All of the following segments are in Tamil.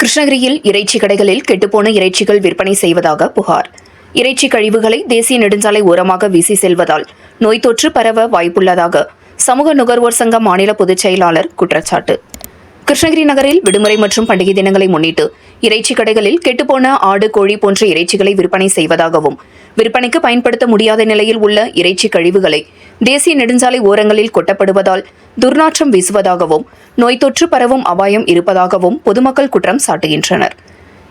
கிருஷ்ணகிரியில் இறைச்சி கடைகளில் கெட்டுப்போன இறைச்சிகள் விற்பனை செய்வதாக புகார். இறைச்சி கழிவுகளை தேசிய நெடுஞ்சாலை ஓரமாக வீசி செல்வதால் நோய் தொற்று பரவ வாய்ப்புள்ளதாக சமூக நுகர்வோர் சங்க மாநில பொதுச் செயலாளர் குற்றச்சாட்டு. கிருஷ்ணகிரி நகரில் விடுமுறை மற்றும் பண்டிகை தினங்களை முன்னிட்டு இறைச்சி கடைகளில் கெட்டுப்போன ஆடு கோழி போன்ற இறைச்சிகளை விற்பனை செய்வதாகவும் விற்பனைக்கு பயன்படுத்த முடியாத நிலையில் உள்ள இறைச்சி கழிவுகளை தேசிய நெடுஞ்சாலை ஓரங்களில் கொட்டப்படுவதால் துர்நாற்றம் வீசுவதாகவும் நோய் தொற்று பரவும் அபாயம் இருப்பதாகவும் பொதுமக்கள் குற்றம் சாட்டுகின்றனர்.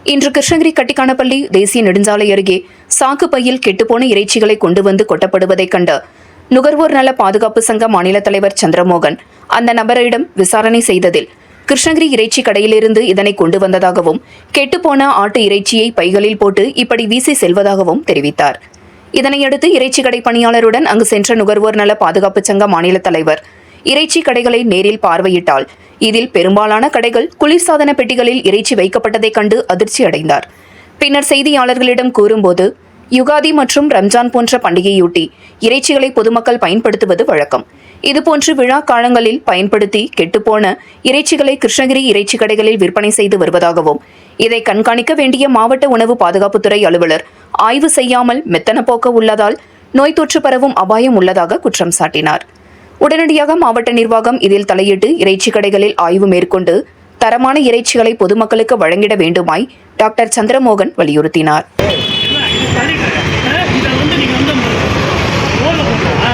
இன்று கிருஷ்ணகிரி கட்டிக்கானப்பள்ளி தேசிய நெடுஞ்சாலை அருகே சாக்கு பையில் கெட்டுப்போன இறைச்சிகளை கொண்டு வந்து கொட்டப்படுவதைக் கண்ட நுகர்வோர் நல பாதுகாப்பு சங்க மாநில தலைவர் சந்திரமோகன் அந்த நபரிடம் விசாரணை செய்ததில் கிருஷ்ணகிரி இறைச்சி கடையிலிருந்து இதனை கொண்டு வந்ததாகவும் கெட்டுப்போன ஆட்டு இறைச்சியை பைகளில் போட்டு இப்படி வீசி செல்வதாகவும் தெரிவித்தார். இதனையடுத்து இறைச்சி கடை பணியாளருடன் அங்கு சென்ற நுகர்வோர் நல பாதுகாப்பு சங்க மாநில தலைவர் இறைச்சி கடைகளை நேரில் பார்வையிட்டால் இதில் பெரும்பாலான கடைகள் குளிர்சாதன பெட்டிகளில் இறைச்சி வைக்கப்பட்டதைக் கண்டு அதிர்ச்சி அடைந்தார். பின்னர் செய்தியாளர்களிடம் கூறும்போது யுகாதி மற்றும் ரம்ஜான் போன்ற பண்டிகையொட்டி இறைச்சிகளை பொதுமக்கள் பயன்படுத்துவது வழக்கம். இதுபோன்று விழா காலங்களில் பயன்படுத்தி கெட்டுப்போன இறைச்சிகளை கிருஷ்ணகிரி இறைச்சி கடைகளில் விற்பனை செய்து வருவதாகவும் இதை கண்காணிக்க வேண்டிய மாவட்ட உணவு பாதுகாப்புத்துறை அலுவலர் ஆய்வு செய்யாமல் மெத்தன போக்க உள்ளதால் நோய் தொற்று பரவும் அபாயம் உள்ளதாக குற்றம் சாட்டினார். உடனடியாக மாவட்ட நிர்வாகம் இதில் தலையிட்டு இறைச்சி கடைகளில் ஆய்வு மேற்கொண்டு தரமான இறைச்சிகளை பொதுமக்களுக்கு வழங்கிட வேண்டுமாய் டாக்டர் சந்திரமோகன் வலியுறுத்தினார் இல்ல, இது தள்ளிட்டு, அஹ், இதை வந்து நீங்க வந்து ரோல்ல போட்டா,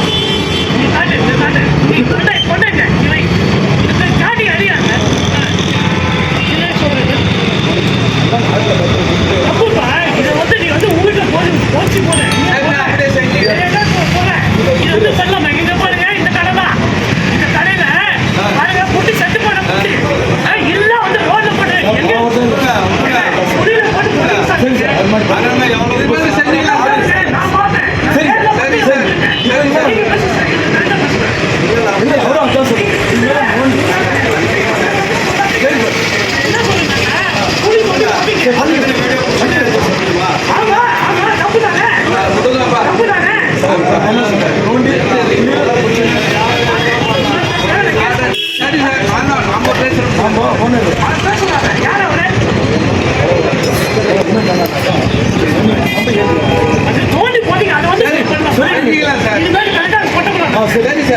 வந்து சொல்லலாமா?